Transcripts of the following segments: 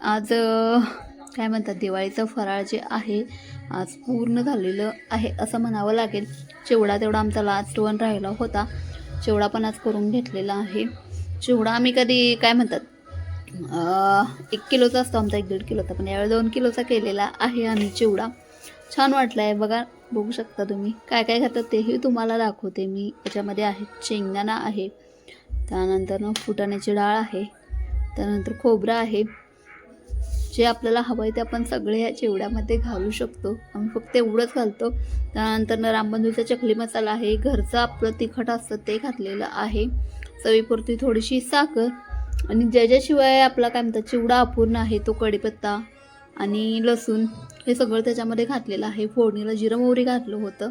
आज काय म्हणतात दिवाळीचं फराळ जे आहे आज पूर्ण झालेलं आहे असं म्हणावं लागेल. चिवडा तेवढा आमचा लास्ट वन राहिला होता. चिवडा पण आज करून घेतलेला आहे. चिवडा आम्ही कधी काय म्हणतात एक किलोचा असतो आमचा एक दीड किलोचा पण यावेळी दोन किलोचा केलेला आहे आम्ही चिवडा. छान वाटला आहे बघा बघू शकता तुम्ही. काय काय खातात तेही तुम्हाला दाखवते मी. याच्यामध्ये आहे शेंगदाणा आहे. त्यानंतर फुटाण्याची डाळ आहे. त्यानंतर खोबरं आहे. जे आपल्याला हवं आहे ते आपण सगळे या चिवड्यामध्ये घालू शकतो. आम्ही फक्त एवढंच घालतो. त्यानंतर रामबंधूचा चकली मसाला आहे. घरचं आपलं तिखट असतं ते घातलेलं आहे. चवीपुरती थोडीशी साखर. आणि ज्याच्याशिवाय आपला काय म्हणतात चिवडा अपूर्ण आहे तो कढीपत्ता आणि लसूण हे सगळं त्याच्यामध्ये घातलेलं आहे. फोडणीला जिरं मोहरी घातलं होतं.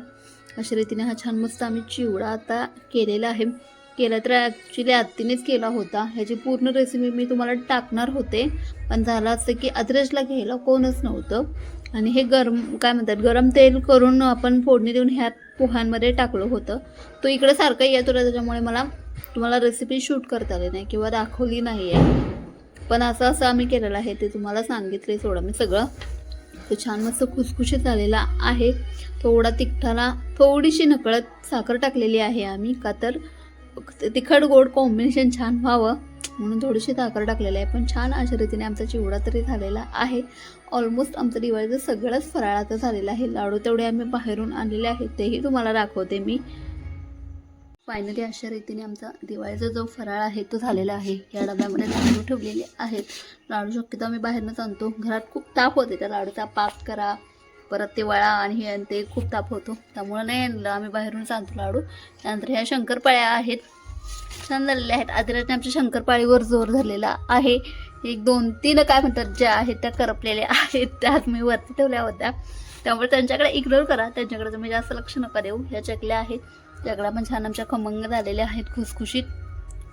अशा रीतीने हा छान मस्त आम्ही चिवडा आता केलेला आहे. केला तर ॲक्च्युली आत्तीनेच केला होता. ह्याची पूर्ण रेसिपी मी तुम्हाला टाकणार होते. पण झालं असं की अद्रजला घ्यायला कोणच नव्हतं. आणि हे गरम काय म्हणतात गरम तेल करून आपण फोडणी देऊन ह्या पोह्यांमध्ये टाकलं होतं. तो इकडे सारखा येत होता त्याच्यामुळे मला तुम्हाला रेसिपी शूट करता आली नाही किंवा दाखवली नाही आहे पण असं असं आम्ही केलेलं आहे ते तुम्हाला सांगितले सोडा मी सगळं. तो छान मस्त खुसखुशीत झालेला आहे. थोडा तिखटाला थोडीशी नकळत साखर टाकलेली आहे आम्ही का तर तिखट गोड कॉम्बिनेशन छान व्हावं म्हणून थोडीशी साखर टाकलेली आहे. पण छान अशा रीतीने आमचा चिवडा तरी झालेला आहे. ऑलमोस्ट आमचं दिवाळीचं सगळंच फराळाचं झालेलं आहे. लाडू तेवढे आम्ही बाहेरून आणलेले आहेत. तेही तुम्हाला दाखवते मी. फायनली अशा रीतीने आमचा दिवाळीचा जो फराळ आहे तो झालेला आहे. या डब्यामध्ये लाडू ठेवलेले आहेत. लाडू शक्यतो आम्ही बाहेरनंच आणतो. घरात खूप ताप होते त्या लाडूचा पाक करा. परत ते वळा आणि हे आणि ते खूप ताप होतो. त्यामुळं नाही आणलं. आम्ही बाहेरूनच आणतो लाडू. त्यानंतर ह्या शंकरपाळ्या आहेत. छान झालेल्या आहेत. आदिराने आमच्या शंकरपाळीवर जोर झालेला आहे. एक दोन तीन काय म्हणतात ज्या आहेत त्या करपलेल्या आहेत. त्यात मी वरती ठेवल्या होत्या. त्यामुळे त्यांच्याकडे इग्नोर करा. त्यांच्याकडे तुम्ही जास्त लक्ष नका देऊ. ह्या चकल्या आहेत. चकल्या पण छान आमच्या खमंग झालेल्या आहेत. खुसखुशीत.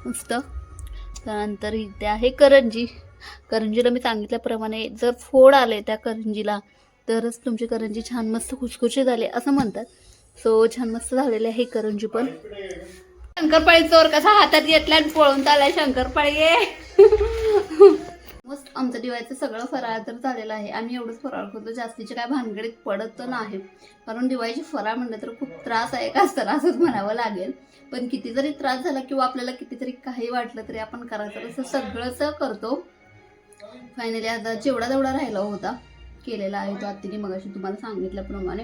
मस्त. त्यानंतर इथे आहे करंजी. करंजीला मी सांगितल्याप्रमाणे जर फोड आले त्या करंजीला तरच तुमची करंजी छान मस्त खुशखुशी झाली असं म्हणतात. सो छान मस्त झालेली आहे करंजी पण. शंकरपाळी चोर कसा हातात घेतला आणि पळून चालाय शंकरपाळी मस्त आमचं दिवाळीचं सगळं फराळ तर झालेलं आहे. आम्ही एवढंच फराळ करतो जास्तीचे काय भानगडीत पडत तर नाही. कारण दिवाळीची फराळ म्हणलं तर खूप त्रास आहे का त्रासच असंच म्हणावं लागेल. पण किती जरी त्रास झाला किंवा आपल्याला कितीतरी काही वाटलं तरी आपण करायचं तसं सगळंच करतो. फायनली आता जेवढा तेवढा राहिला होता. केलेला आहे तो आत्तीने मगाशी तुम्हाला सांगितल्याप्रमाणे.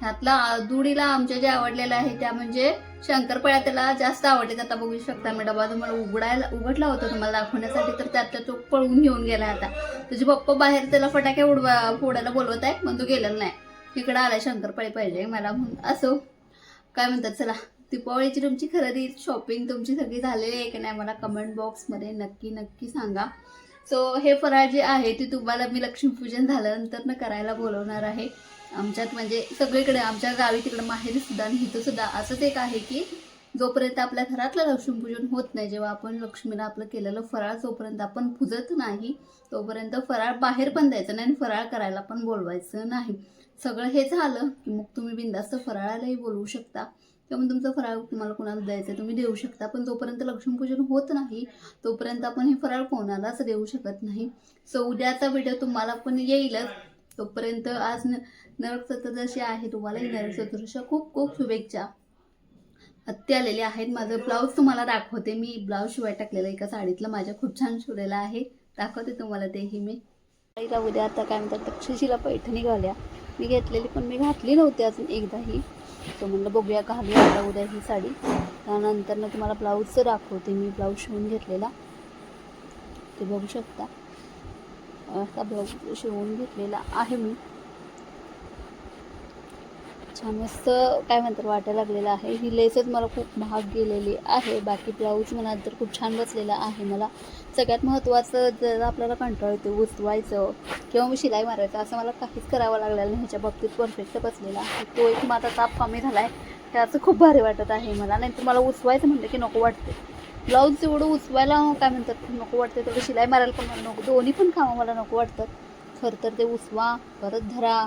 ह्यातला दुडीला आमच्या ज्या आवडलेल्या आहे त्या म्हणजे शंकरपाळ्या त्याला जास्त आवडले. आता बघू शकता मी डबा तुम्हाला उघडायला उघडला होता तुम्हाला दाखवण्यासाठी तर त्यातला तो पळून घेऊन गेला आता. तुझे पप्पा बाहेर त्याला फटाके उडवा फोडायला बोलवत आहे पण तो गेलेला नाही. इकडं आलाय शंकरपाळी पाहिजे मला म्हणून. असो. काय म्हणतात चला. दीपावळीची तुमची खरेदी शॉपिंग तुमची सगळी झालेली आहे की नाही मला कमेंट बॉक्समध्ये नक्की नक्की सांगा. सो हे फराळ जे आहे ते तुम्हाला मी लक्ष्मीपूजन झाल्यानंतर ना करायला बोलवणार आहे. आमच्यात म्हणजे सगळीकडे आमच्या गावी तिकडं माहेरी सुद्धा आणि इथं सुद्धा असंच एक आहे की जोपर्यंत आपल्या घरातलं लक्ष्मीपूजन होत नाही जेव्हा आपण लक्ष्मीला आपलं केलेलं फराळ जोपर्यंत आपण पुजत नाही तोपर्यंत फराळ बाहेर पण द्यायचं नाही आणि फराळ करायला पण बोलवायचं नाही. सगळं हे झालं की मग तुम्ही बिंदास्त फराळालाही बोलवू शकता. त्यामुळे तुमचं फराळ तुम्हाला कोणाला द्यायचं तुम्ही देऊ शकता. पण जोपर्यंत लक्ष्मीपूजन होत नाही तोपर्यंत आपण हे फराळ कोणालाच देऊ शकत नाही. सो उद्याचा व्हिडिओ तुम्हाला पण येईलच तोपर्यंत आज न नरक चतुर्दशी आहे. तुम्हाला नरक चतुर्दशी खूप खूप शुभेच्छा. हत्ती आलेले आहेत. माझं ब्लाऊज तुम्हाला दाखवते. मी ब्लाऊज शिवाय टाकलेलं एका साडीतलं. माझ्या खूप छान शिवलेलं आहे. दाखवते तुम्हाला तेही मी. उद्या आता काय म्हणतात तक्षशिला पैठणी घाल्या. मी घेतलेली पण मी घातली नव्हती अजून एकदाही. तो म्हणलं बघूया घालूया आता उद्या ही साडी. त्यानंतर ना तुम्हाला ब्लाऊजचं दाखवते मी ब्लाऊज शिवून घेतलेला. ते बघू शकता. असा ब्लाऊज शिवून घेतलेला आहे मी. छान मस्त काय म्हणतात वाटायला लागलेलं आहे. ही लेसच मला खूप महाग गेलेली आहे. बाकी ब्लाऊज म्हणा तर खूप छान बसलेला आहे मला. सगळ्यात महत्त्वाचं जर आपल्याला कंटाळ येतो उचवायचं किंवा मी शिलाई मारायचं असं मला काहीच करावं लागलेलं नाही. ह्याच्या बाबतीत परफेक्ट बसलेला आहे. तो एक माझा ताप कमी झाला आहे त्याचं खूप भारी वाटत आहे मला. नाही तर मला उचवायचं म्हणलं की नको वाटते ब्लाऊज जेवढं उचवायला काय म्हणतात नको वाटते तेवढं शिलाई मारायला पण मला नको. दोन्ही पण कामं मला नको वाटतात. खरं तर ते उचवा परत धरा.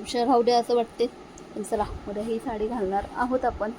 उशीर राहू द्या असं वाटते चला उद्या ही साडी घालणार आहोत आपण.